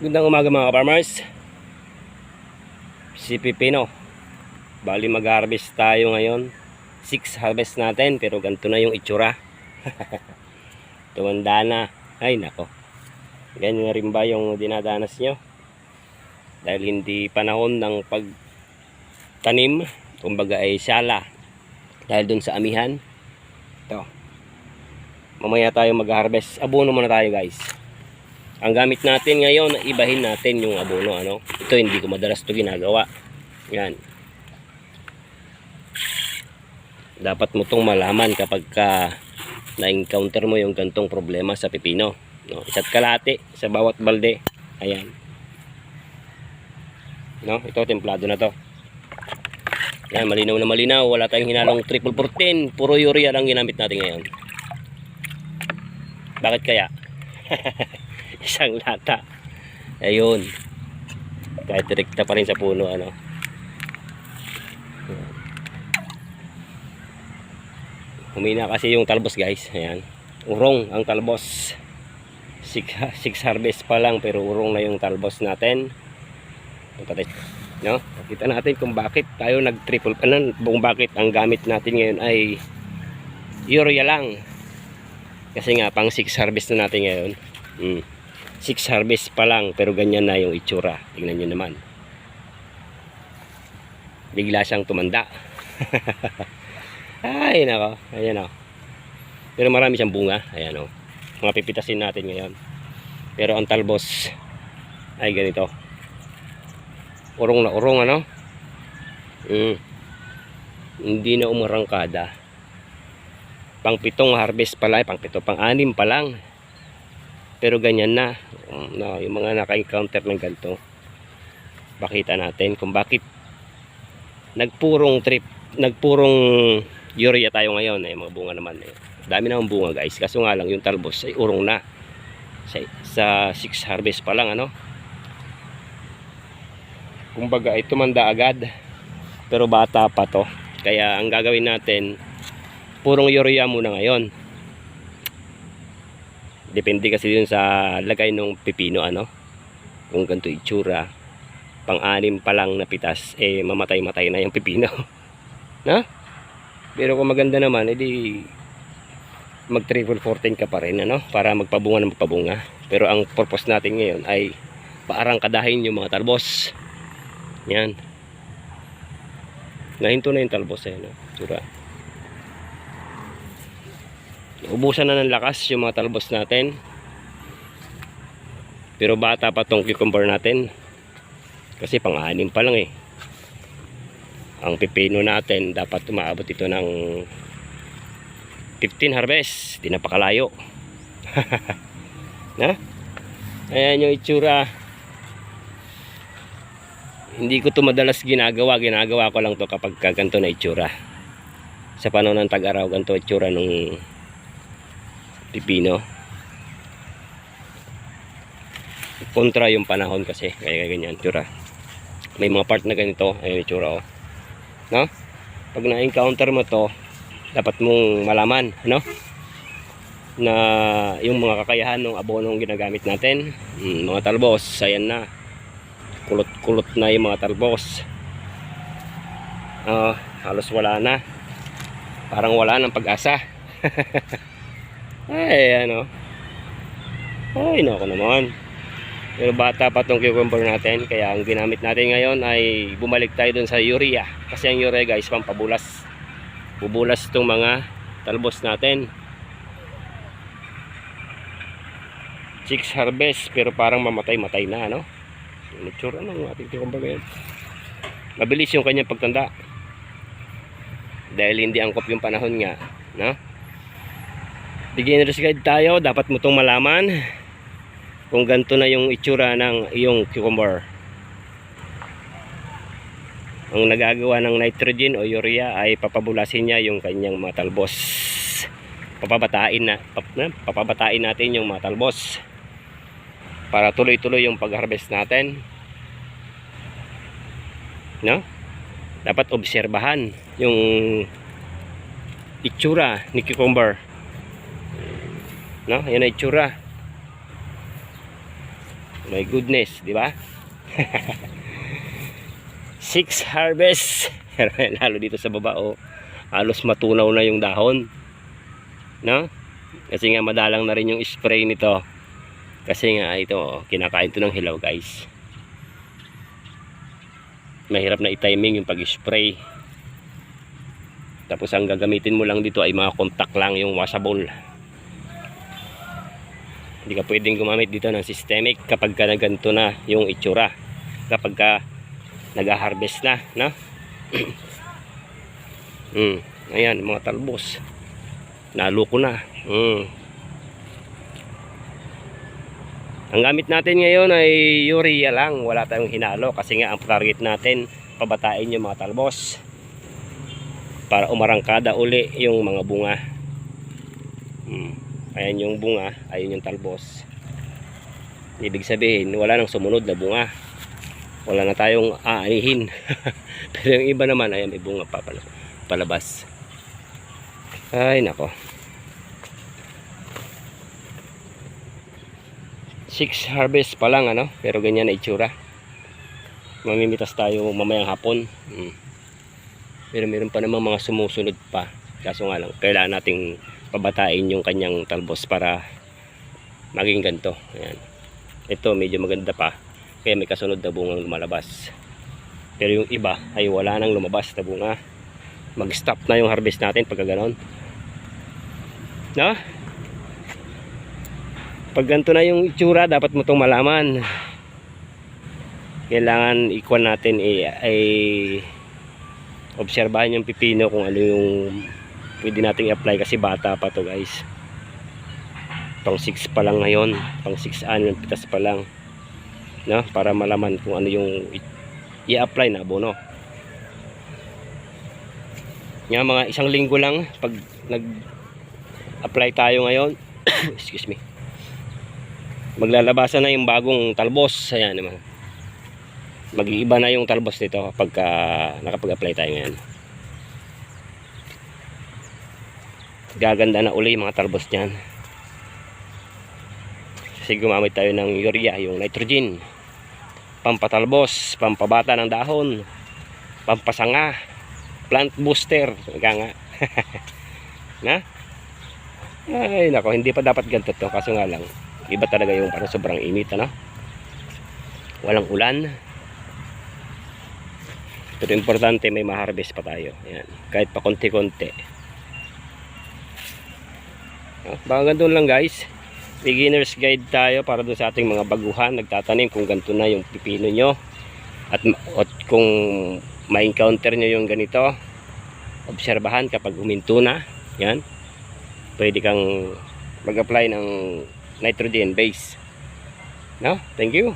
Gandang umaga mga farmers. Si Pipino. Bali mag-harvest tayo ngayon. Six harvest natin pero ganito na yung itsura. Tumanda na. Ay nako. Ganyan na rin ba yung dinadanas nyo? Dahil hindi panahon ng pagtanim. Kumbaga ay sala. Dahil dun sa amihan. Ito. Mamaya tayo mag-harvest. Abono muna tayo guys. Ang gamit natin ngayon, ibahin natin yung abono. Ano? Ito hindi ko madalas to ginagawa. Yan. Dapat mo tong malaman kapag ka na-encounter mo yung gantong problema sa pipino. No? Isa't kalate sa bawat balde. Ayan. No? Ito, templado na to. Yan, malinaw na malinaw. Wala tayong hinalong triple 14. Puro urea lang ginamit natin ngayon. Bakit kaya? isang lata. Ayun. Kahit direkta pa rin sa puno ano. Humina kasi yung talbos guys. Ayan. Urong ang talbos. Six, six harvest pa lang pero urong na yung talbos natin. Patay. no? Kita natin kung bakit tayo nag triple ano, kung bakit ang gamit natin ngayon ay urea lang. Kasi nga pang six harvest na natin ngayon. Mm. Six harvest pa lang pero ganyan na yung itsura. Tingnan nyo naman. Bigla siyang tumanda. Ay nako. Ayan o pero marami siyang bunga. Ayan o mga pipitasin natin ngayon. Pero ang talbos ay ganito. Urong na urong ano? Mm. hindi na umarangkada. Pang pitong harvest pala pang pito pang anim pa lang pero ganyan na. No, yung mga naka-encounter ng ganito. Pakita natin kung bakit nagpurong trip nagpurong urea tayo ngayon eh mga bunga naman eh. dami naman bunga guys. Kaso nga lang yung talbos ay urong na. Sa, sa six harvest pa lang ano? Kumbaga ito manda agad. Pero bata pa to. Kaya ang gagawin natin purong urea muna ngayon depende kasi yun sa lagay ng pipino ano? Kung ganito itsura pang anim pa lang na pitas eh mamatay matay na yung pipino. Na? Pero kung maganda naman edi mag triple 14 ka pa rin ano? Para magpabunga ng magpabunga. Pero ang purpose natin ngayon ay paarangkadahin yung mga talbos. Yan. Nahinto na yung talbos eh no? tsura ubusan na ng lakas yung mga talbos natin. Pero bata pa tong cucumber natin. Kasi pang-anim pa lang eh. Ang pipino natin dapat umaabot ito ng 15 harvest. Di napakalayo na? Ayan yung itsura. Hindi ko to madalas ginagawa. Ginagawa ko lang to kapag ganito na itsura. Sa panahon ng tag-araw ganito itsura nung pipino kontra yung panahon kasi. Kaya ganyan tsura. May mga part na ganito. Ayun yung tsura oh. no? pag na-encounter mo to dapat mong malaman no? na yung mga kakayahan ng abonong ginagamit natin. Hmm, mga talbos ayan na. Kulot kulot na yung mga talbos. Ah, halos wala na. Parang wala ng pag-asa ay, ano. Ay, nako naman. Pero bata pa tong cucumber natin. Kaya ang ginamit natin ngayon ay bumalik tayo dun sa urea. Kasi ang urea guys, pampabulas. Bubulas itong mga talbos natin. Six harvest, pero parang mamatay-matay na, ano? Nature, ano ang ating cucumber ngayon? Mabilis yung kanyang pagtanda. Dahil hindi angkop yung panahon nga, no? Beginner's guide tayo. Dapat mo itong malaman kung ganito na yung itsura ng iyong cucumber. Ang nagagawa ng nitrogen o urea ay papabulasin niya yung kanyang mga talbos. Papabatain na pap, na, papabatain natin yung mga talbos para tuloy-tuloy yung pag-harvest natin. No? Dapat obserbahan yung itsura ni cucumber no yan ay itsura My goodness, di ba? Six harvest. Lalo dito sa baba, oh. Halos matunaw na yung dahon. No? Kasi nga madalang na rin yung spray nito. Kasi nga ito, oh, kinakain to ng hilaw, guys. Mahirap na i-timing yung pag-spray. Tapos ang gagamitin mo lang dito ay mga contact lang yung washable. Hindi ka pwedeng gumamit dito ng systemic kapag ka na ganito na yung itsura. Kapag ka nag-harvest na, no? mm, ayan, mga talbos. Naluko na. Mm. Ang gamit natin ngayon ay urea lang. Wala tayong hinalo kasi nga ang target natin pabatain yung mga talbos para umarangkada uli yung mga bunga. Hmm. Ayan yung bunga, ayun yung talbos. Ibig sabihin, wala nang sumunod na bunga. Wala na tayong aanihin. Pero yung iba naman, ayan may bunga pa pala, palabas. Ay, nako. Six harvest pa lang, ano? Pero ganyan na itsura. Mamimitas tayo mamayang hapon. Hmm. Pero meron pa namang mga sumusunod pa. Kaso nga lang, kailangan nating pabatain yung kanyang talbos para maging ganito. Ayan. Ito medyo maganda pa. Kaya may kasunod na bungang lumalabas. Pero yung iba ay wala nang lumabas na bunga. Mag-stop na yung harvest natin pagka ganon. No? Pag ganito na yung itsura, dapat mo itong malaman. Kailangan ikuan natin eh, ay obserbahan yung pipino kung ano yung pwede nating i-apply kasi bata pa to guys. Pang 6 pa lang ngayon. Pang 6 anong pitas pa lang. No? para malaman kung ano yung i-apply na abono nga mga isang linggo lang pag nag apply tayo ngayon. Excuse me. Maglalabasan na yung bagong talbos. Ayan naman. Mag-iiba na yung talbos nito pagka nakapag-apply tayo ngayon gaganda na uli mga talbos niyan. Kasi gumamit tayo ng urea yung nitrogen. Pampatalbos pampabata ng dahon pampasanga plant booster nga. Na? Ay nako hindi pa dapat ganito to. Kaso nga lang iba talaga yung parang sobrang init ano? Walang ulan. Pero importante may ma-harvest pa tayo. Ayan. Kahit pa konti-konti. Baka ganun lang guys. Beginner's guide tayo para doon sa ating mga baguhan. Nagtatanim kung ganito na yung pipino nyo. At, at kung ma-encounter nyo yung ganito, obserbahan kapag huminto na. Yan. Pwede kang mag-apply ng nitrogen base. No? Thank you.